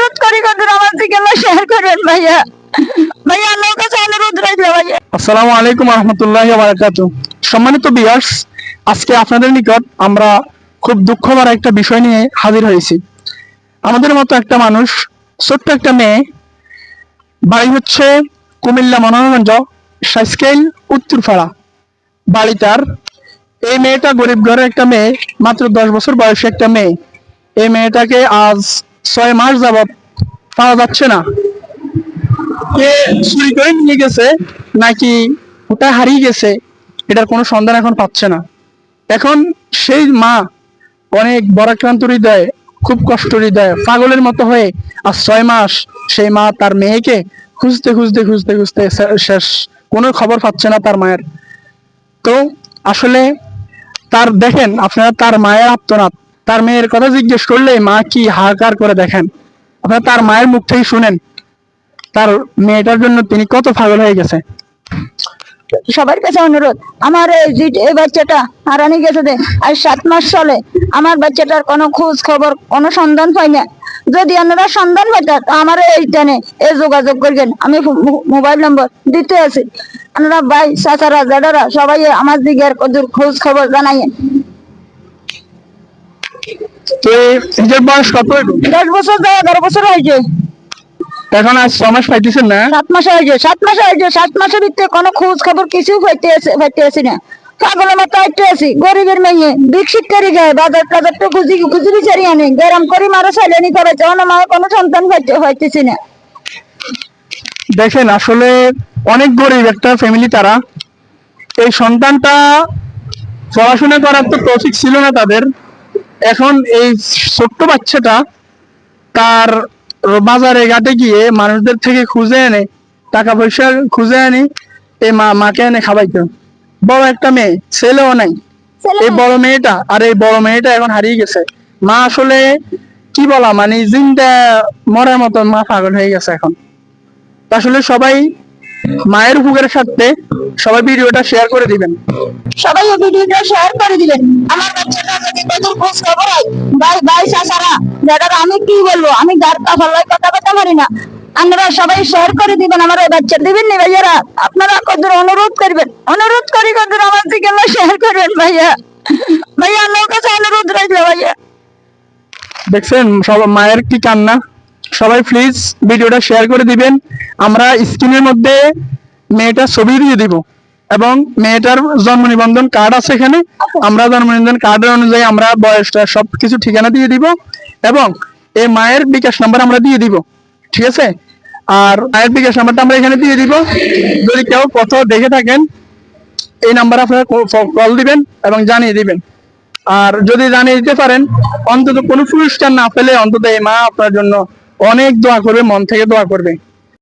অনুরোধ করি কত আমার থেকে শেয়ার করেন ভাইয়া। ভাইয়া আল্লাহর কাছে অনুরোধ রাখবে ভাইয়া। আসসালামু আলাইকুম রহমতুল্লাহ বারাকাত সম্মানিত বিয়ার্স আজকে আপনাদের নিকট আমরা খুব দুঃখ একটা বিষয় নিয়ে হাজির হয়েছি। আমাদের মতো একটা মানুষ, ছোট্ট একটা মেয়ে, বাড়ি হচ্ছে কুমিল্লা মনোরঞ্জ, সাইস্কেল, উত্তরপাড়া। বাড়ি তার। এই মেয়েটা গরিব ঘরের একটা মেয়ে, মাত্র দশ বছর বয়সী একটা মেয়ে। এই মেয়েটাকে আজ ছয় মাস যাবত পাওয়া যাচ্ছে না। কে চুরি করে নিয়ে গেছে নাকি ওটা হারিয়ে গেছে, এটার কোনো সন্ধান এখন পাচ্ছে না। এখন সেই মা অনেক বরাক্রান্ত হৃদয়, খুব কষ্ট হৃদয়, পাগলের মতো হয়ে আর ছয় মাস সেই মা তার মেয়েকে খুঁজতে খুঁজতে খুঁজতে খুঁজতে শেষ কোনো খবর পাচ্ছে না তার মায়ের। তো আসলে তার, দেখেন, আপনারা তার মায়ের আত্মনাথ। তার মেয়ের কথা জিজ্ঞেস করলে মা কি হাহাকার করে দেখেন? আপনারা তার মায়ের মুখ থেকে শুনেন, তার মেয়েটার জন্য তিনি কত পাগল হয়ে গেছে। সবার কাছে অনুরোধ, আমার এই বাচ্চাটা হারানি গেছে দে, আর সাত মাস চলে, আমার বাচ্চাটার কোনো খোঁজ খবর, কোনো সন্ধান পাই না। যদি আপনারা সন্ধান পাইতেন আমার এই টানে এই যোগাযোগ করবেন। আমি মোবাইল নম্বর দিতে আছি। আপনারা ভাই, চাচারা জাডারা সবাই আমার দিকে খোঁজ খবর জানাইয়েন। তো নিজের বয়স কত? দশ বছর যায় এগারো বছর হয়েছে এখন আজ ছ মাস পাইতেছেন না? সাত মাস হয়েছে সাত মাস হয়েছে সাত মাসের ভিতরে কোনো খোঁজ খবর কিছু পাইতে পাইতে আছি না। পাগলের মতো আইতে আছি গরিবের মেয়ে। বিকশিত করে যায় বাজার টাজার তো খুঁজি খুঁজি বিচারি আনি। গরম করে মারা সাইলেনি করে যখন আমার কোনো সন্তান না। দেখেন আসলে অনেক গরিব একটা ফ্যামিলি তারা। এই সন্তানটা পড়াশোনা করার তো টপিক ছিল না তাদের। এখন এই ছোট্ট বাচ্চাটা তার বাজারে ঘাটে গিয়ে মানুষদের থেকে খুঁজে এনে টাকা পয়সা খুঁজে এনে এই মা মাকে এনে খাওয়াইতো। বড় একটা মেয়ে ছেলেও নাই। এই বড় মেয়েটা আর এই বড় মেয়েটা এখন হারিয়ে গেছে। মা আসলে কি বলা মানে জিনটা মরার মতো মা পাগল হয়ে গেছে এখন। আসলে সবাই মায়ের উপকারের স্বার্থে সবাই ভিডিওটা শেয়ার করে দিবেন। সবাই ভিডিওটা শেয়ার করে দিবেন। আমার বাচ্চাটা যদি কদর খোঁজ খবর হয় ভাই ভাই চাচারা দাদারা আমি কি বলব? আমি গার কাফালায় কথা বলতে পারি না। আপনারা সবাই শেয়ার করে দিবেন আমার এই বাচ্চা। দিবেন নি ভাইয়ারা? আপনারা কদর অনুরোধ করবেন? অনুরোধ করি কদর আমার থেকে শেয়ার করবেন ভাইয়া। ভাইয়া আমার কাছে অনুরোধ রাখবে ভাইয়া। দেখছেন সব মায়ের কি কান্না? সবাই প্লিজ ভিডিওটা শেয়ার করে দিবেন। আমরা স্ক্রিনের মধ্যে মেয়েটার ছবি দিয়ে দিব। এবং মেয়েটার জন্ম নিবন্ধন কার্ড আছে এখানে। আমরা জন্ম নিবন্ধন কার্ডের অনুযায়ী আমরা বয়সটা সব কিছু ঠিকানা দিয়ে দিব এবং এই মায়ের বিকাশ নাম্বার আমরা দিয়ে দিব। ঠিক আছে? আর মায়ের বিকাশ নাম্বারটা আমরা এখানে দিয়ে দিব। যদি কেউ কোথাও দেখে থাকেন, এই নাম্বার আপনারা কল দিবেন এবং জানিয়ে দিবেন। আর যদি জানিয়ে দিতে পারেন, অন্তত কোনো পুরস্কার না পেলে অন্তত এই মা আপনার জন্য অনেক দোয়া করবে, মন থেকে দোয়া করবে।